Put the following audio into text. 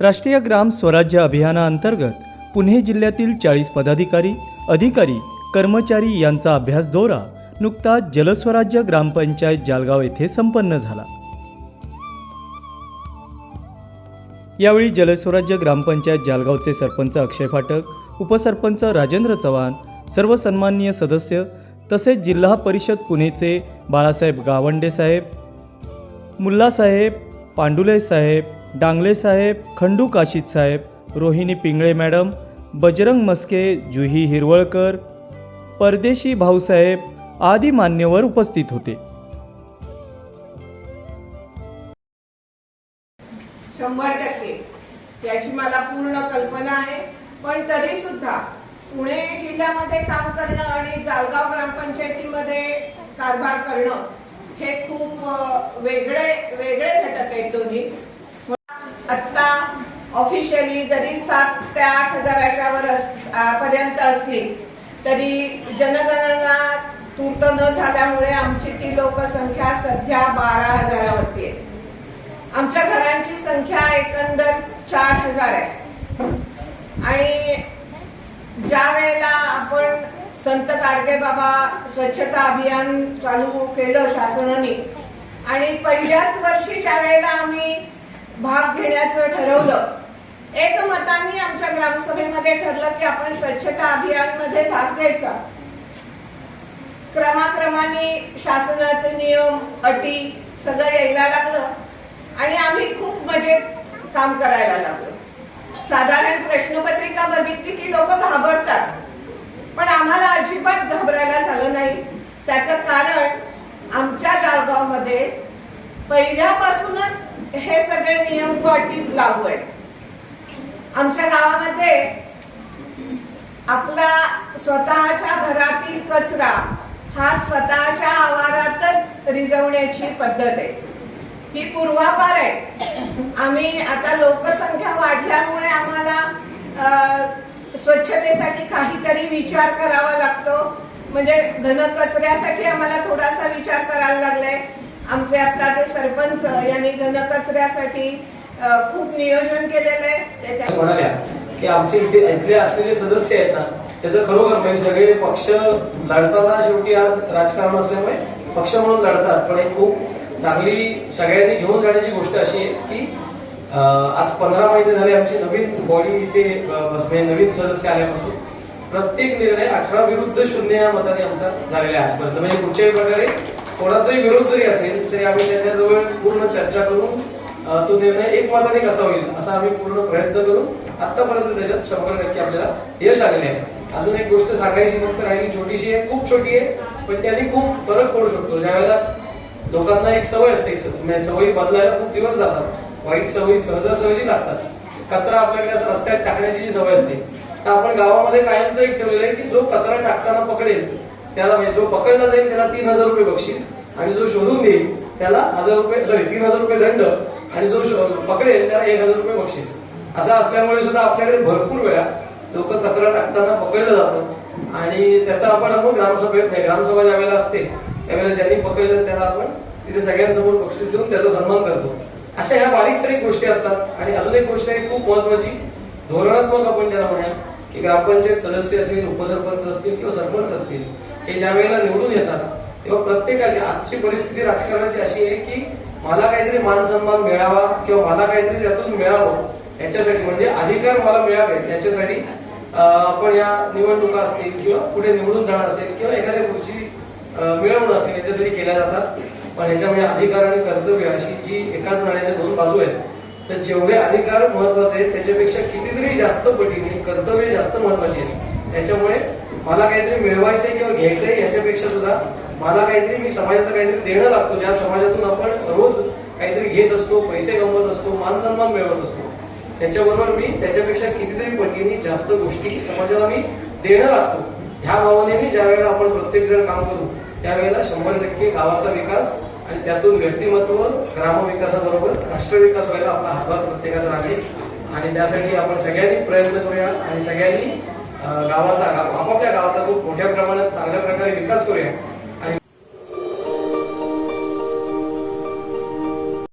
राष्ट्रीय ग्राम स्वराज्य अभियानाअंतर्गत पुणे जिल्ह्यातील चाळीस पदाधिकारी अधिकारी कर्मचारी यांचा अभ्यास दौरा नुकताच जलस्वराज्य ग्रामपंचायत जालगाव येथे संपन्न झाला. यावेळी जलस्वराज्य ग्रामपंचायत जालगावचे सरपंच अक्षय फाटक उपसरपंच राजेंद्र चव्हाण सर्व सन्माननीय सदस्य तसेच जिल्हा परिषद पुणेचे बाळासाहेब गावंडे साहेब मुल्लासाहेब पांडुले साहेब डांगले साहेब खंडू काशीद साहेब रोहिणी पिंगळे मॅडम बजरंग मस्के जुही हिरवळकर परदेशी भाऊसाहेब आदी मान्यवर उपस्थित होते. शंभर टक्के. याची मला पूर्ण कल्पना आहे. पण तरी सुद्धा पुणे जिल्ह्यामध्ये काम करणं आणि जालगाव ग्रामपंचायतीमध्ये कारभार करणं हे खूप वेगळे वेगळे घटक आहेत दोन्ही. आत्ता ऑफिशियली जरी सात ते आठ हजाराच्या वर पर्यंत असली तरी जनगणना तूर्त न झाल्यामुळे आमची ती लोकसंख्या सध्या बारा हजारावरती आहे. आमच्या घरांची संख्या एकंदर चार हजार आहे. आणि ज्या वेळेला आपण संत गाडगे बाबा स्वच्छता अभियान चालू केलं शासनाने आणि पहिल्याच वर्षी ज्या वेळेला भाग घेण्याचं ठरवलं. एकमताने आमच्या ग्रामसभेमध्ये ठरलं की आपण स्वच्छता अभियानमध्ये भाग घ्यायचा. क्रमाक्रमाने शासनाचे नियम अटी सगळं यायला लागलं आणि आम्ही खूप मजेत काम करायला लागलो. साधारण प्रश्नपत्रिका बघितली की लोक घाबरतात. पण आम्हाला अजिबात घाबरायला झालं नाही. त्याचं कारण आमच्या जळगावमध्ये पहिल्यापासूनच हे सगळे नियम व अटीत लागू आहेत. आमच्या गावामध्ये आपला स्वतःच्या घरातील कचरा हा स्वतःच्या आवारातच रिजवण्याची पद्धत आहे. ही पूर्वापार आहे. आम्ही आता लोकसंख्या वाढल्यामुळे आम्हाला स्वच्छतेसाठी काहीतरी विचार करावा लागतो. म्हणजे घनकचऱ्यासाठी आम्हाला थोडासा विचार करायला लागलाय. आमचे आत्ताचे सरपंच यांनी घनकचऱ्यासाठी खूप नियोजन केलेलं आहे. ते म्हणाल्या की आमचे इथे इथले असलेले सदस्य आहेत ना त्याचं खरोखर म्हणजे सगळे पक्ष लढताना शेवटी आज राजकारण असल्यामुळे पक्ष म्हणून लढतात. पण एक खूप चांगली सगळ्यांनी घेऊन जाण्याची गोष्ट अशी आहे की आज पंधरा महिने झाले आमची नवीन बॉडी इथे अं, म्हणजे नवीन सदस्य आल्यापासून प्रत्येक निर्णय अठरा विरुद्ध शून्य या मताने आमचा झालेला आहे. आजपर्यंत म्हणजे कुठच्याही प्रकारे कोणाचाही विरोध जरी असेल तरी आम्ही त्याच्याजवळ पूर्ण चर्चा करून तो निर्णय एक मताने कसा होईल असा आम्ही पूर्ण प्रयत्न करून आतापर्यंत त्याच्यात शंभर टक्के आपल्याला यश आलेले आहे. अजून एक गोष्ट सांगायची फक्त राहिली छोटीशी आहे खूप छोटी आहे पण त्याने खूप फरक पडू शकतो. ज्यावेळेला लोकांना एक सवय असते म्हणजे सवयी बदलायला खूप दिवस जातात. वाईट सवयी सहजासहजी लागतात. कचरा आपल्याकडे रस्त्यात टाकण्याची जी सवय असते तर आपण गावामध्ये कायमचं एक ठेवलेलं आहे की जो कचरा टाकताना पकडेल त्याला म्हणजे जो पकडला जाईल त्याला तीन हजार रुपये बक्षीस. आणि जो शोधून देईल त्याला हजार रुपये सॉरी तीन हजार रुपये दंड. आणि जो पकडेल त्याला एक हजार रुपये बक्षीस. असं असल्यामुळे सुद्धा आपल्याकडे भरपूर वेळा लोक कचरा टाकताना पकडलं जातं. आणि त्याचा आपण आपण ग्रामसभेत ग्रामसभा ज्यावेळेला असते त्यावेळेला ज्यांनी पकडलं त्याला आपण तिथे सगळ्यांसमोर बक्षीस देऊन त्याचा सन्मान करतो. अशा ह्या बारीक सारीक गोष्टी असतात. आणि अजून एक गोष्ट आहे खूप महत्वाची धोरणात्मक आपण त्याला म्हणूया की ग्रामपंचायत सदस्य असतील उपसरपंच असतील किंवा सरपंच असतील हे ज्या वेळेला निवडून येतात तेव्हा प्रत्येकाची आजची परिस्थिती राजकारणाची अशी आहे की मला काहीतरी मान सन्मान मिळावा किंवा मला काहीतरी त्यातून मिळावं याच्यासाठी म्हणजे अधिकार मला मिळावे याच्यासाठी आपण या निवडणुका असतील किंवा पुढे निवडून जाणं असेल किंवा एखाद्या खुर्ची मिळवणं असेल याच्यासाठी केल्या जातात. पण ह्याच्यामध्ये अधिकार आणि कर्तव्य अशी जी एकाच नाण्याच्या दोन बाजू आहेत तर जेवढे अधिकार महत्त्वाचे आहेत त्याच्यापेक्षा कितीतरी जास्त पटीने कर्तव्य जास्त महत्वाची आहे त्याच्यामुळे मला काहीतरी मिळवायचंय किंवा घ्यायचंय याच्यापेक्षा सुद्धा मला काहीतरी मी समाजाचं काहीतरी देणं लागतो. ज्या समाजातून आपण रोज काहीतरी घेत असतो पैसे कमवत असतो मान सन्मान मिळवत असतो त्याच्याबरोबर मी त्याच्यापेक्षा कितीतरी पटीने जास्त गोष्टी समाजाला मी देणं लागतो. ह्या भावनेने ज्या वेळेला आपण प्रत्येक जण काम करू त्यावेळेला शंभर टक्के गावाचा विकास आणि त्यातून व्यक्तिमत्व ग्रामविकासाबरोबर राष्ट्रविकास व्हायला आपला हातभार प्रत्येकाचा लागेल. आणि त्यासाठी आपण सगळ्यांनी प्रयत्न करूया आणि सगळ्यांनी गावाचा आपापल्या गावाचा खूप मोठ्या प्रमाणात चांगल्या प्रकारे विकास करूया.